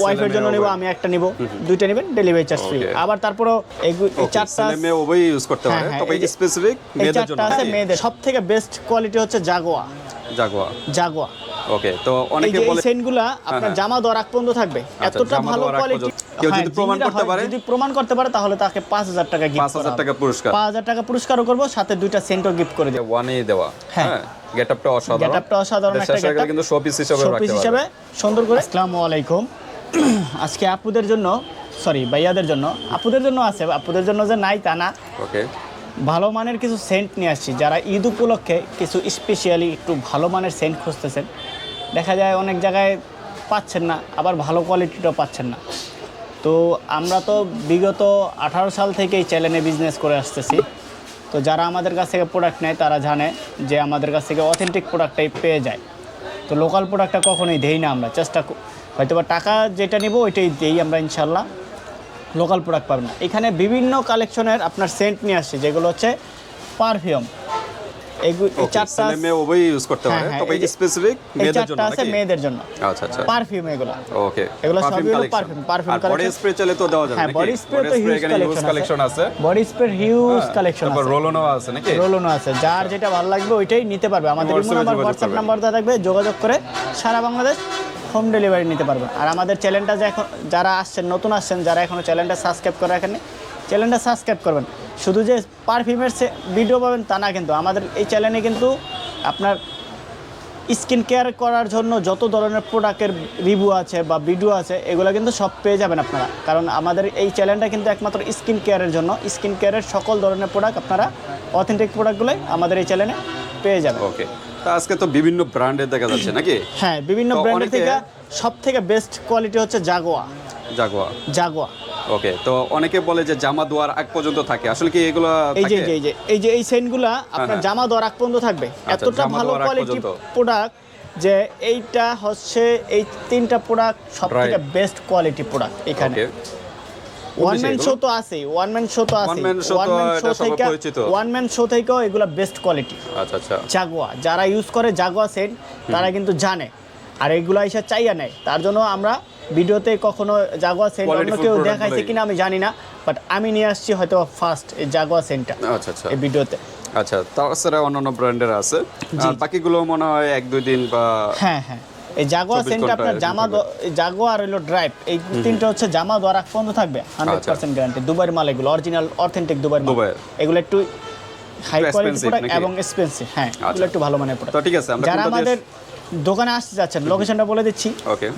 ওয়াইফের জন্য নিব আমি একটা নিব। দুইটা নেবেন ডেলিভারি চার্জ ফ্রি আবার তারপরও এই চারটা মেয়ে উভয়ই ইউজ করতে হ্যাঁ, পারে। হ্যাঁ, তবে এই স্পেসিফিক মেয়েদের জন্য। চারটা আছে মেয়েদের। সব থেকে বেস্ট কোয়ালিটি হচ্ছে জাগোয়া। জাগুয়া। জাগোয়া। ওকে তো অনেকে যে এই বলে সেন্টগুলা আপনার হ্যাঁ। জামা আগ পর্যন্ত থাকবে। আচ্ছা, এতটা ভালো কোয়ালিটি কেউ যদি প্রমাণ করতে পারে? যদি প্রমাণ করতে পারে তাহলে তাকে পাঁচ হাজার টাকা গিফট 5000 টাকা পুরস্কার। পাঁচ হাজার টাকা পুরস্কারও করব সাথে দুইটা সেন্টও গিফট করে দেবো। ওয়ানে দেওয়া। হ্যাঁ। হ্যাঁ গেটআপটা অসাধারণ। গেটআপটা অসাধারণ একটা getup। কিন্তু শোপিস হিসেবে শোপিস রাখতে হিসেবে পারবে সুন্দর করে আসসালামু আলাইকুম। আজকে আপুদের জন্য সরি ভাইয়াদের জন্য আপুদের জন্য আছে আপুদের জন্য যে নাই তা না। ওকে ভালো মানের কিছু সেন্ট নিয়ে আসছি যারা ঈদ উপলক্ষে কিছু স্পেশালি একটু ভালো মানের সেন্ট খুঁজতেছেন দেখা যায় অনেক জায়গায় পাচ্ছেন না আবার ভালো কোয়ালিটিটাও পাচ্ছেন না। তো আমরা তো বিগত আঠারো সাল থেকেই চ্যানেলে বিজনেস করে আসতেছি। তো যারা আমাদের কাছ থেকে প্রোডাক্ট নেয় তারা জানে যে আমাদের কাছ থেকে অথেন্টিক প্রোডাক্টটাই পেয়ে যায়। তো লোকাল প্রোডাক্টটা কখনোই দেই না আমরা চেষ্টা হয়তো বা টাকা যেটা নেব ওইটাই দেই আমরা ইনশাল্লাহ লোকাল প্রোডাক্ট পাবেন না। এখানে বিভিন্ন কালেকশনের আপনার সেন্ট নিয়ে আসছে যেগুলো হচ্ছে পারফিউম হ্যাঁ, পারে হ্যাঁ, মেয়েদের জন্য জন্য। আচ্ছা আচ্ছা। পারফিউম এগুলো। ওকে এগুলো সবই Perfume হলো collection। perfume, perfume আর বডি স্প্রে চাইলে তো দেওয়া যাবে হ্যাঁ বডি স্প্রে তো হিউজ কালেকশন কালেকশন আছে। বডি স্প্রে হিউজ কালেকশন আছে। রোলনও আছে নাকি? রোলনো আছে। যার যেটা ভালো লাগবে ওইটাই নিতে পারবে। আমাদের ইমো নাম্বার হোয়াটসঅ্যাপ। নাম্বার দেওয়া থাকবে। যোগাযোগ করে সারা বাংলাদেশ হোম ডেলিভারি নিতে পারবেন আর আমাদের চ্যানেলটা এখন যারা আসছেন, নতুন আসছেন, যারা এখনও চ্যানেলটা সাবস্ক্রাইব করে রাখেন চ্যানেলটা সাবস্ক্রাইব করবেন। শুধু যে পারফিউমের ভিডিও পাবেন তা না কিন্তু, আমাদের এই চ্যানেলে কিন্তু আপনার স্কিন কেয়ার করার জন্য যত ধরনের প্রোডাক্টের রিভিউ আছে বা ভিডিও আছে, এগুলো কিন্তু সব পেয়ে যাবেন আপনারা। কারণ আমাদের এই চ্যানেলটা কিন্তু একমাত্র স্কিন কেয়ারের জন্য। স্কিন কেয়ারের সকল ধরনের প্রোডাক্ট আপনারা অথেন্টিক প্রোডাক্টগুলোই আমাদের এই চ্যানেলে পেয়ে যাবেন। ওকে আজকে তো বিভিন্ন ব্র্যান্ডের দেখা যাচ্ছে নাকি? হ্যাঁ বিভিন্ন ব্র্যান্ডের থেকে সব থেকে বেস্ট কোয়ালিটি হচ্ছে জাগোয়া জাগুয়া জাগোয়া ওকে তো অনেকে বলে যে জামা দোয়ার আগ পর্যন্ত থাকে। আসলে কি এগুলো এই যে এই যে এই যে এই সেন্টগুলা আপনার হ্যাঁ। জামা দোয়ার আগ পর্যন্ত থাকবে। আচ্ছা, এতটা ভালো কোয়ালিটি প্রোডাক্ট যে এইটা হচ্ছে এই তিনটা প্রোডাক্ট সব থেকে বেস্ট কোয়ালিটি প্রোডাক্ট এখানে। ওয়ান ম্যান শো তো আছেই ওয়ান ম্যান শো তো আছে ওয়ান ম্যান শো থেকে পরিচিত। ওয়ান ম্যান শো থেকেও এগুলো বেস্ট কোয়ালিটি আচ্ছা আচ্ছা। জাগুয়া যারা ইউজ করে জাগুয়া সেট তারা কিন্তু জানে। আর এগুলো এসে চাইয়া নেয়। তার জন্য আমরা ভিডিওতে কখনো জাগুয়া সেন্ট অন্য কেউ দেখাইছে কিনা আমি জানি না বাট আমি নিয়ে আসছি হয়তো ফার্স্ট এই জাগুয়া সেন্টটা আচ্ছা আচ্ছা। এই ভিডিওতে। আচ্ছা তাছাড়া অন্যান্য ব্র্যান্ডের আছে। আর বাকিগুলো মনে হয় এক দুই দিন বা হ্যাঁ হ্যাঁ। এই জাগুয়া 24 আপনার জামা হলো ড্রাইভ এই তিনটা হচ্ছে জামা দেওয়ার আগ পর্যন্ত থাকবে হান্ড্রেড। পার্সেন্ট গ্যারান্টি দুবাইয়ের মাল এগুলো অরিজিনাল অথেন্টিক দুবাইয়ের মাল। এগুলো একটু হাই কোয়ালিটি প্রোডাক্ট এবং এক্সপেন্সিভ হ্যাঁ এগুলো আচ্ছা। একটু ভালো মানের প্রোডাক্ট তো ঠিক আছে যারা আমাদের দোকানে আসতে যাচ্ছেন লোকেশনটা বলে দিচ্ছি।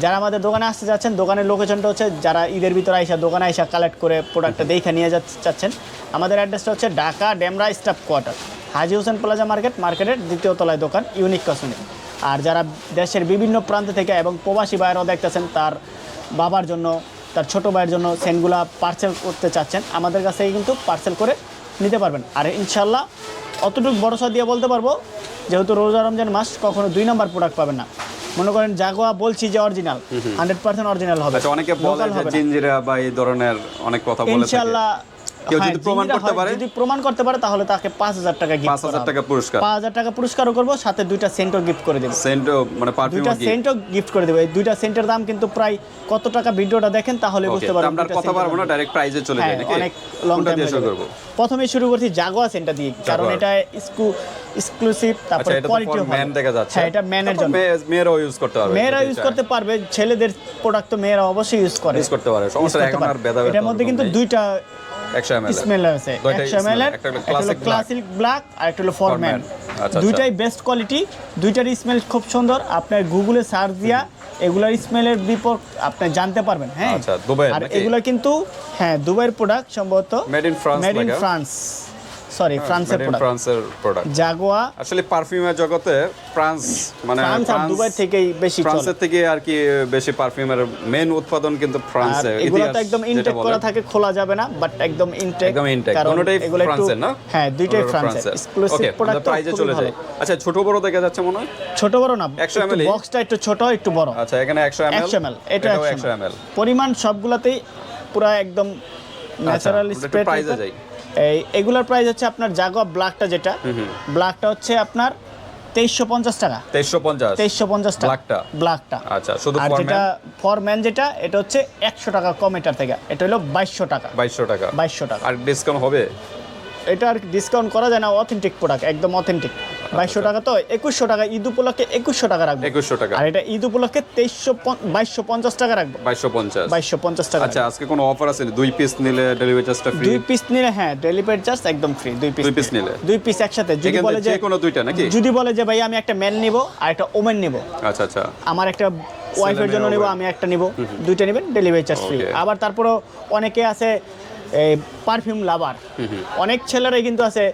যারা আমাদের দোকানে আসতে যাচ্ছেন দোকানের লোকেশনটা হচ্ছে যারা ঈদের ভিতরে আইসা দোকানে আইসা কালেক্ট করে প্রোডাক্টটা দেখে নিয়ে চাচ্ছেন আমাদের অ্যাড্রেসটা হচ্ছে Dhaka Demra staff quarter Haji Hossain plaza market মার্কেটের দ্বিতীয় তলায় দোকান ইউনিক কসমেটিক আর যারা দেশের বিভিন্ন প্রান্ত থেকে এবং প্রবাসী ভাইয়েরাও দেখতেছেন তার বাবার জন্য তার ছোট ভাইয়ের জন্য সেন্টগুলা পার্সেল করতে চাচ্ছেন আমাদের কাছ থেকে কিন্তু পার্সেল করে নিতে পারবেন। আর ইনশাল্লাহ অতটুকু ভরসা দিয়ে বলতে পারব যেহেতু রোজা রমজান মাস কখনো দুই নম্বর প্রোডাক্ট পাবেন না। মনে করেন জাগোয়া বলছি যে অরিজিনাল হান্ড্রেড পার্সেন্ট অরিজিনাল হবে। আচ্ছা অনেকে বলে হবে বা এই ধরনের অনেক কথা বলে ইনশাল্লাহ কেউ হ্যাঁ, যদি প্রমাণ করতে পারে? যদি প্রমাণ করতে পারে তাহলে তাকে পাঁচ হাজার টাকা গিফট পাঁচ হাজার টাকা পুরস্কার। পাঁচ হাজার টাকা পুরস্কারও করব সাথে দুইটা সেন্টও গিফট করে দেবো। সেন্টও মানে পারফিউম দুইটা সেন্টও গিফট করে দেবো। এই দুইটা সেন্টের দাম কিন্তু প্রায় কত টাকা? ভিডিওটা দেখেন তাহলে বুঝতে পারবেন আমরা কথা পারব না ডাইরেক্ট প্রাইজে চলে হ্যাঁ যায় নাকি? অনেক লং টাইম শুরু করব? প্রথমে শুরু করছি জাগোয়া সেন্টার দিয়ে কারণ এটা ইস্কু এক্সক্লুসিভ তারপরে কোয়ালিটি ফর ম্যান দেখা যাচ্ছে। হ্যাঁ এটা ম্যানের জন্য। মেয়ে- মেয়েরাও ইউজ করতে পারবে। মেয়েরা ইউজ করতে পারবে ছেলেদের প্রোডাক্ট তো মেয়েরা অবশ্যই ইউজ করে। ইউজ করতে পারে সমস্যা এখন আর বেদা এটার মধ্যে কিন্তু দুইটা 100 ml স্মেল আছে দুইটা একশো এম এল smell, একটা হলো ক্লাসিক ব্ল্যাক আর একটা হলো ফরম্যান আচ্ছা, দুইটাই বেস্ট কোয়ালিটি দুইটার স্মেল খুব সুন্দর। আপনার গুগলে সার্চ দিয়া এগুলার স্মেলের বিপর আপনি জানতে পারবেন হ্যাঁ? আচ্ছা, আর? এগুলা কিন্তু হ্যাঁ দুবাইয়ের প্রোডাক্ট সম্ভবত made in France made in France sorry ফ্রান্সের প্রোডাক্ট ফ্রান্সের প্রোডাক্ট জাগোয়া আসলে পারফিউমের জগতে ফ্রান্স মানে ফ্রান্স আর দুবাই থেকেই বেশি ফ্রান্সের থেকে আর কি বেশি পারফিউমের মেন উৎপাদন কিন্তু ফ্রান্সে এগুলো তো একদম ইনটেক করা থাকে খোলা যাবে না বাট একদম ইনটেক একদম ইনটেক কোনোটাই ফ্রান্সের না? হ্যাঁ দুইটাই ফ্রান্সের এক্সক্লুসিভ প্রোডাক্ট প্রাইজে চলে যায় আচ্ছা ছোট বড় দেখা যাচ্ছে মনে হয়? ছোট বড় না 100 ml? বক্সটা একটু ছোট একটু বড়। আচ্ছা এখানে 100 ml? 100 ml এটা এটাও 100 100 ml পরিমাণ সবগুলাতেই পুরো একদম ন্যাচারাল ওটা একটু স্প্রে price এ যাই। এই এগুলার প্রাইস হচ্ছে আপনার জাগোয়া ব্ল্যাকটা যেটা ব্ল্যাকটা হচ্ছে আপনার তেইশশো পঞ্চাশ টাকা। তেইশশো পঞ্চাশ। তেইশশো পঞ্চাশ টাকা। ব্ল্যাকটা? ব্ল্যাকটা আচ্ছা, শুধু আর যেটা ফর ম্যান যেটা এটা হচ্ছে একশো টাকা কম এটার থেকে। এটা হলো বাইশশো টাকা। বাইশশো টাকা। বাইশশো টাকা। আর ডিসকাউন্ট হবে? এটা আর ডিসকাউন্ট করা যায় না অথেন্টিক প্রোডাক্ট একদম অথেন্টিক বাইশশো টাকা তো একুশশো টাকা ঈদ উপলক্ষে একুশশো টাকা রাখব। একুশশো টাকা। আর এটা ঈদ উপলক্ষে তেইশশো বাইশশো পঞ্চাশ টাকা রাখব। বাইশশো পঞ্চাশ। বাইশশো পঞ্চাশ টাকা আচ্ছা আজকে কোনো অফার আছে দুই পিস নিলে ডেলিভারি চার্জটা ফ্রি দুই পিস নিলে হ্যাঁ ডেলিভারি চার্জ একদম ফ্রি দুই পিস দুই piece নিলে? দুই পিস একসাথে যদি বলে যে কোনো দুইটা নাকি? যদি বলে যে ভাই আমি একটা ম্যান নিব আর একটা ওমেন নিব। আচ্ছা আচ্ছা। আমার একটা ওয়াইফের জন্য নিব আমি একটা নিব দুইটা নেবেন ডেলিভারি চার্জ ফ্রি আবার তারপরও অনেকে আছে পারফিউম লাভার অনেক ছেলেরাই কিন্তু আছে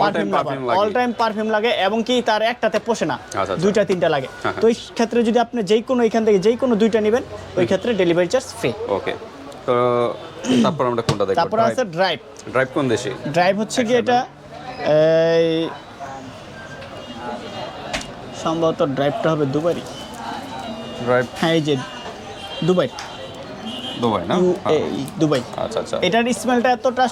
perfume lover all time perfume লাগে। এবং কি তার একটাতে পোষে না। আচ্ছা। দুইটা তিনটা লাগে। হ্যাঁ, তো এই ক্ষেত্রে যদি আপনি যেই কোনো এখান থেকে যেই কোনো দুইটা নেবেন ওই ক্ষেত্রে ডেলিভারি চার্জ ফ্রি ওকে তো তারপর আমরা কোনটা দেখব? তারপর আছে ড্রাইভ ড্রাইভ কোন দেশে? ড্রাইভ হচ্ছে কি এটা? এই সম্ভবত ড্রাইভটা হবে দুবারই ড্রাইভ হ্যাঁ এই যে দুবাই। দুবাই না? হ্যাঁ। দুবাই। আচ্ছা আচ্ছা। এটার স্মেলটা এতটা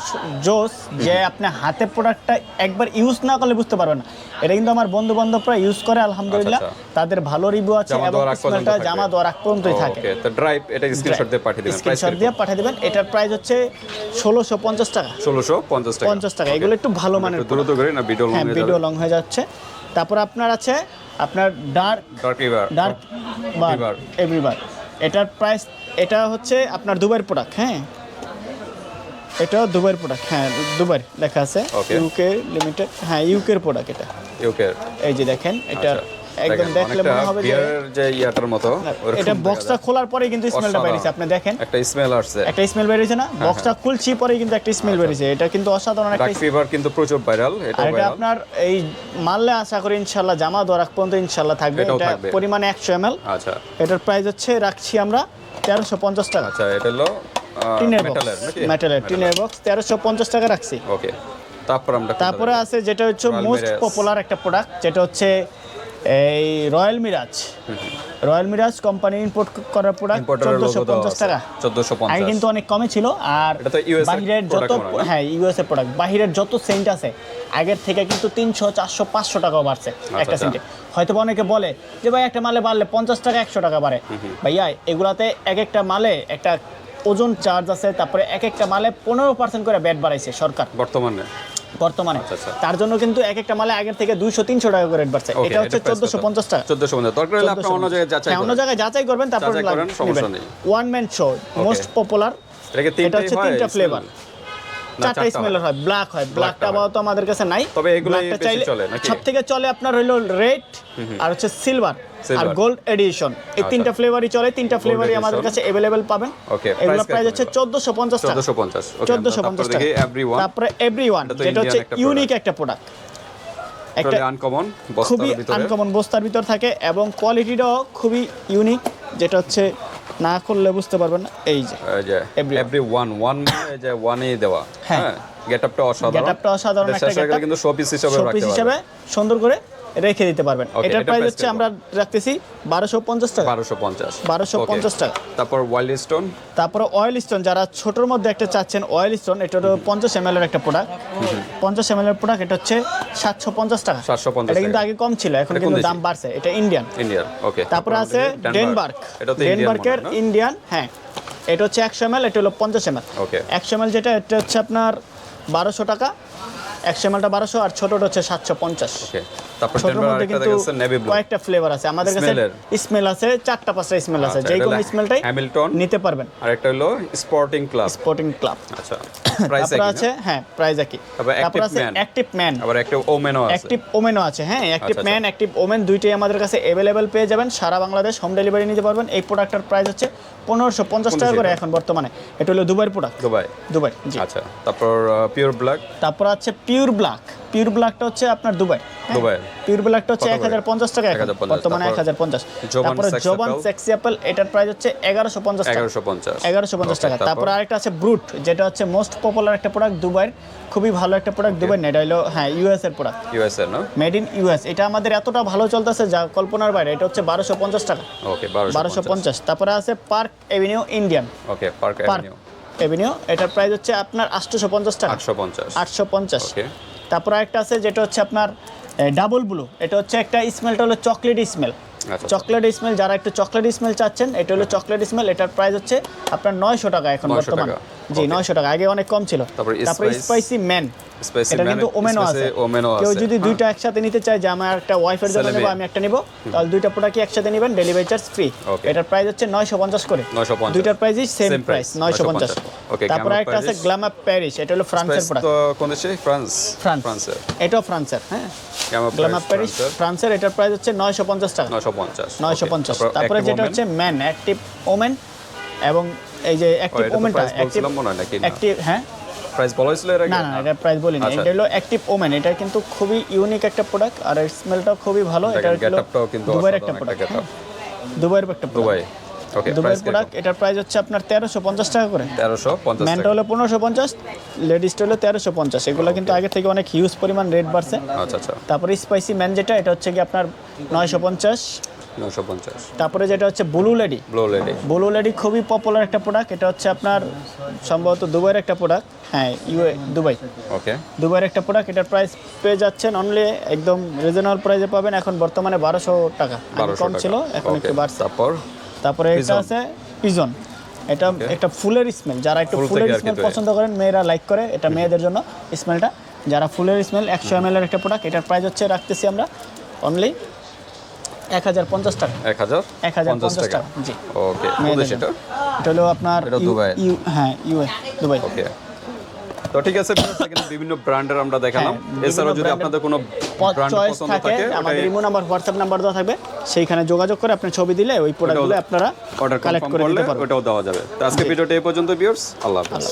জোস যে আপনি হাতে প্রোডাক্টটা একবার ইউজ না করলে বুঝতে পারবেন না। এটা কিন্তু আমার বন্ধু বান্ধবরা ইউজ করে আলহামদুলিল্লাহ। আচ্ছা, তাদের ভালো রিভিউ আছে এবং স্মেলটা জামা দেওয়ার আগ পর্যন্তই থাকে। ওকে তো ড্রাইভ এটা স্ক্রিনশট দিয়ে পাঠিয়ে দিবেন স্ক্রিনশট দিয়ে পাঠিয়ে দেবেন। এটার প্রাইস হচ্ছে ষোলোশো পঞ্চাশ টাকা। 1650 টাকা। পঞ্চাশ টাকা। এগুলো একটু ভালো মানের দ্রুত করে না ভিডিও লং হ্যাঁ হয়ে ভিডিও লং হয়ে যাচ্ছে। তারপর আপনার আছে আপনার ডার্ক ডার্ক এবার ডার্ক। এভরিবার এটার প্রাইস এটা হচ্ছে আপনার দুবাইয়ের প্রোডাক্ট হ্যাঁ? এটাও দুবাইয়ের প্রোডাক্ট হ্যাঁ দুবাই লেখা আছে। ইউকে লিমিটেড হ্যাঁ ইউকের প্রোডাক্ট এটা। ইউকে এই যে দেখেন এটা একদম আচ্ছা। দেখলে মনে হবে যে ইয়াটার মতো এটা বক্সটা খোলার পরে কিন্তু স্মেলটা। বেরিয়েছে। আপনি দেখেন। একটা স্মেল আসছে। একটা স্মেল বেরিয়েছে না বক্সটা খুলছি পরে কিন্তু একটা স্মেল বেরিয়েছে। এটা কিন্তু অসাধারণ একটা ফিভার কিন্তু প্রচুর ভাইরাল এটা এটা আপনার এই মারলে আশা করি ইনশাল্লাহ জামা আগ পর্যন্ত ইনশাল্লাহ থাকবে। এটা। পরিমাণে একশো এম আচ্ছা। এটার প্রাইস হচ্ছে রাখছি আমরা তেরোশো পঞ্চাশ টাকা। আচ্ছা এটা হলো টিনের মেটালের টিনের বক্স তেরোশো পঞ্চাশ টাকা রাখছি। ওকে তারপর আমরা তারপরে আছে যেটা হচ্ছে মোস্ট। পপুলার একটা প্রোডাক্ট যেটা হচ্ছে এই Royal Mirage Royal Mirage company import করার প্রোডাক্ট চোদ্দোশো পঞ্চাশ টাকা। 1450 আগে কিন্তু অনেক কমে ছিল আর এর বাহিরের যত হয় না? হ্যাঁ ইউএস এর প্রোডাক্ট বাহিরের যত সেন্ট আছে আগের থেকে কিন্তু তিনশো চারশো পাঁচশো টাকাও বাড়ছে একটা আচ্ছা। সেন্টে হয়তো অনেকে বলে যে ভাই একটা মালে বাড়লে পঞ্চাশ টাকা একশো টাকা বাড়ে। ভাইয়া এগুলাতে এক একটা মালে একটা ওজন চার্জ আছে তারপরে এক একটা মালে পনেরো পার্সেন্ট করে ব্যাট বাড়াইছে সরকার। বর্তমানে? বর্তমানে। আচ্ছা, আচ্ছা। তার জন্য কিন্তু এক একটা মালে আগের থেকে দুইশো তিনশো টাকা করে রেট বাড়ছে এটা হচ্ছে চোদ্দশো পঞ্চাশ টাকা 1450 দরকার হলে আপনি অন্য জায়গায় যাচাই হ্যাঁ, অন্য জায়গায় যাচাই করবেন তারপর সমস্যা নেই। One Man Show most popular এটা হচ্ছে তিনটা ফ্লেভার চারটা স্মেলের হয়। ব্ল্যাক হয়। ব্ল্যাকটা। আপাতত আমাদের কাছে নাই। তবে বেশি চাইলে সব থেকে চলে আপনার হইল রেড আর হচ্ছে সিলভার আর গোল্ড এডিশন এই আচ্ছা। তিনটা ফ্লেভারই চলে তিনটা ফ্লেভারই আমাদের কাছে অ্যাভেলেবেল পাবেন। Okay, এগুলো প্রাইস কেমন হচ্ছে এগুলো? চোদ্দশো পঞ্চাশ টাকা। 1450 ওকে চোদ্দশো তারপর পঞ্চাশ টাকা। এভরিওয়ান তারপরে যেটা হচ্ছে ইউনিক একটা প্রোডাক্ট একটা আনকমন খুবই আনকমন বস্তার ভিতর থাকে এবং কোয়ালিটিটাও খুবই ইউনিক যেটা হচ্ছে না করলে বুঝতে পারবেন না। এই যে। এভরি ওয়ান ওয়ান যে দেওয়া। হ্যাঁ। হ্যাঁ গেটআপটা অসাধারণ। গেটআপটা অসাধারণ একটা হয়ে getup। কিন্তু শোপিস হিসেবে শোপিস রাখতে হিসেবে সুন্দর করে রেখে দিতে পারবেন। এটার প্রাইস হচ্ছে আমরা রাখতেছি বারোশো পঞ্চাশ টাকা। 1250 1250 Okay. টাকা। তারপর ওয়াইল্ড স্টোন তারপরে অয়েল স্টোন যারা ছোটোর মধ্যে একটা চাচ্ছেন অয়েল স্টোন এটা হলো পঞ্চাশ এম এর একটা প্রোডাক্ট পঞ্চাশ এম এর প্রোডাক্ট এটা হচ্ছে সাতশো পঞ্চাশ টাকা। 750 এটা কিন্তু আগে কম ছিল এখন কিন্তু দাম বাড়ছে। এটা ইন্ডিয়ান ইন্ডিয়ান ওকে তারপরে আছে ডেনমার্ক এটা তো ডেনমার্কের ইন্ডিয়ান হ্যাঁ। এটা হচ্ছে একশো এম এটা হলো পঞ্চাশ এম Okay. একশো এম যেটা এটা হচ্ছে আপনার বারোশো টাকা। একশো এমএলটা বারোশো আর ছোটোটা হচ্ছে সাতশো পঞ্চাশ। তারপর কিন্তু নেভি ব্লু কয়েকটা ফ্লেভার আছে। আমাদের কাছে স্মেল আছে চারটা পাঁচটা স্মেল আছে। যে কোনো স্মেলটাই হ্যামিল্টন নিতে পারবেন। আর একটা হলো স্পোর্টিং ক্লাব স্পোর্টিং ক্লাব আচ্ছা প্রাইস তারপরে আছে হ্যাঁ প্রাইস একই। তারপর আছে। অ্যাক্টিভ ম্যান আবার একটা ওমেনও আছে। অ্যাক্টিভ ওমেনও আছে হ্যাঁ অ্যাক্টিভ ম্যান অ্যাক্টিভ ওমেন দুইটাই আমাদের কাছে অ্যাভেলেবেল পেয়ে যাবেন। সারা বাংলাদেশ হোম ডেলিভারি নিতে পারবেন। এই প্রোডাক্টের প্রাইস হচ্ছে পনেরোশো পঞ্চাশ টাকা করে এখন বর্তমানে। এটা হলো দুবাইয়ের প্রোডাক্ট দুবাই দুবাই আচ্ছা তারপর পিওর ব্ল্যাক তারপর আছে পিওর ব্ল্যাক পিওর ব্ল্যাকটা হচ্ছে আপনার দুবাই। পিওর ব্ল্যাকটা হচ্ছে এক হাজার পঞ্চাশ টাকা বর্তমানে এক হাজার পঞ্চাশ। তারপরে Sex সেক্সি অ্যাপেল এটার প্রাইস হচ্ছে এগারোশো পঞ্চাশ এগারোশো পঞ্চাশ। এগারোশো পঞ্চাশ টাকা। তারপর? আরেকটা আছে ব্রুট যেটা হচ্ছে মোস্ট পপুলার একটা প্রোডাক্ট দুবাইয়ের। খুবই ভালো একটা প্রোডাক্ট দুবাই না এটা হলো হ্যাঁ ইউএস এর প্রোডাক্ট ইউএসএ না? মেড ইন ইউএস এটা আমাদের এতটা ভালো চলতেছে যা কল্পনার বাইরে এটা হচ্ছে বারোশো পঞ্চাশ টাকা। ওকে বারোশো পঞ্চাশ। তারপরে আছে Park Avenue Indian okay Park Avenue এটার প্রাইস হচ্ছে আপনার আটশোশো পঞ্চাশ টাকা। আটশো পঞ্চাশ আটশো পঞ্চাশ তারপর একটা আছে যেটা হচ্ছে আপনার ডাবল ব্লু এটা হচ্ছে একটা স্মেলটা হলো চকলেট স্মেল। চকলেট স্মেল যারা একটু চকলেট স্মেল চাচ্ছেন এটা হলো চকলেট স্মেল এটার প্রাইস হচ্ছে আপনার নয়শো টাকা এখন 900 বর্তমান। জি নয়শো টাকা আগে অনেক কম ছিল। তারপর স্পাইসি ম্যান এটা কিন্তু ওমেনও আছে। কেউ যদি হ্যাঁ। দুইটা একসাথে নিতে চায় যে আমার একটা ওয়াইফের জন্য নেব আমি একটা নেব তাহলে দুইটা প্রোডাক্টই একসাথে নেবেন? ডেলিভারি চার্জ ফ্রি এটার প্রাইস হচ্ছে নয়শো পঞ্চাশ করে। 950 দুইটার প্রাইসই সেম প্রাইস নয়শো পঞ্চাশ। 950 তারপরে একটা আছে। গ্লামার প্যারিস এটা হলো ফ্রান্সের প্রোডাক্ট কোন দেশে? ফ্রান্স ফ্রান্স এটাও ফ্রান্সের হ্যাঁ। প্যারিস ফ্রান্সের ফ্রান্সের এটার প্রাইস হচ্ছে নয়শো পঞ্চাশ টাকা। 950 নয়শো Okay, পঞ্চাশ। তারপর যেটা হচ্ছে ম্যান অ্যাক্টিভ ওমেন এবং এই যে অ্যাক্টিভ ওমেনটা অ্যাক্টিভ হয়? অ্যাক্টিভ হ্যাঁ? প্রাইস বলা হয়েছিল এর আগে? না না এটা প্রাইস বলিনি। আচ্ছা। এটা হলো অ্যাক্টিভ ওমেন এটা কিন্তু খুবই ইউনিক একটা প্রোডাক্ট আর এর স্মেলটাও খুবই ভালো। এটা হলো দুবাইয়ের একটা প্রোডাক্ট দুবাইয়ের একটা প্রোডাক্ট ওকে দুবাইয়ের প্রোডাক্ট এটার প্রাইস হচ্ছে আপনার তেরোশো পঞ্চাশ টাকা করে। 1350 ম্যানটা টাকা। হলো পনেরোশো পঞ্চাশ লেডিসটা হলো তেরোশো পঞ্চাশ। এগুলো কিন্তু আগে থেকে অনেক হিউজ পরিমাণ রেট বাড়ছে। আচ্ছা আচ্ছা। তারপরে স্পাইসি ম্যান যেটা এটা হচ্ছে কি আপনার নয়শো পঞ্চাশ। 950 তারপরে যেটা হচ্ছে Blue Lady Blue Lady Blue Lady খুবই পপুলার একটা প্রোডাক্ট এটা হচ্ছে আপনার সম্ভবত দুবাইয়ের একটা প্রোডাক্ট হ্যাঁ ইউএ দুবাই। ওকে দুবাইয়ের একটা প্রোডাক্ট এটার প্রাইস পেয়ে যাচ্ছেন অনলি একদম রিজনেবল প্রাইসে পাবেন। এখন বর্তমানে বারোশো টাকা। আগে 1200 কম ছিল এখন একটু বাড়ছে। তারপর? তারপরে এটা আছে পিজন। এটা একটা ফুলের স্মেল যারা একটু ফুলের স্মেল পছন্দ করেন মেয়েরা লাইক করে। এটা মেয়েদের জন্য স্মেলটা যারা ফুলের স্মেল একশো এম এর একটা প্রোডাক্ট এটার প্রাইস হচ্ছে রাখতেছি আমরা অনলি এক হাজার পঞ্চাশ টাকা। 1000 এক হাজার 50 পঞ্চাশ টাকা। জি। ওকে এটা হলো আপনার ইউ- হ্যাঁ ইউএ দুবাই। ওকে তো ঠিক আছে বিভিন্ন ব্র্যান্ডের আমরা দেখালাম। হ্যাঁ, এছাড়াও যদি আপনাদের কোনো ব্র্যান্ড পছন্দ থাকে আমাদের ইমো নাম্বার হোয়াটসঅ্যাপ নাম্বার দেওয়া থাকবে সেইখানে যোগাযোগ করে আপনি ছবি দিলে ওই প্রোডাক্টগুলো আপনারা অর্ডার কালেক্ট করে নিতে পারবেন। ওটাও দেওয়া যাবে। তো আজকে ভিডিওটা এই পর্যন্ত ভিউয়ার্স আল্লাহ হাফেজ।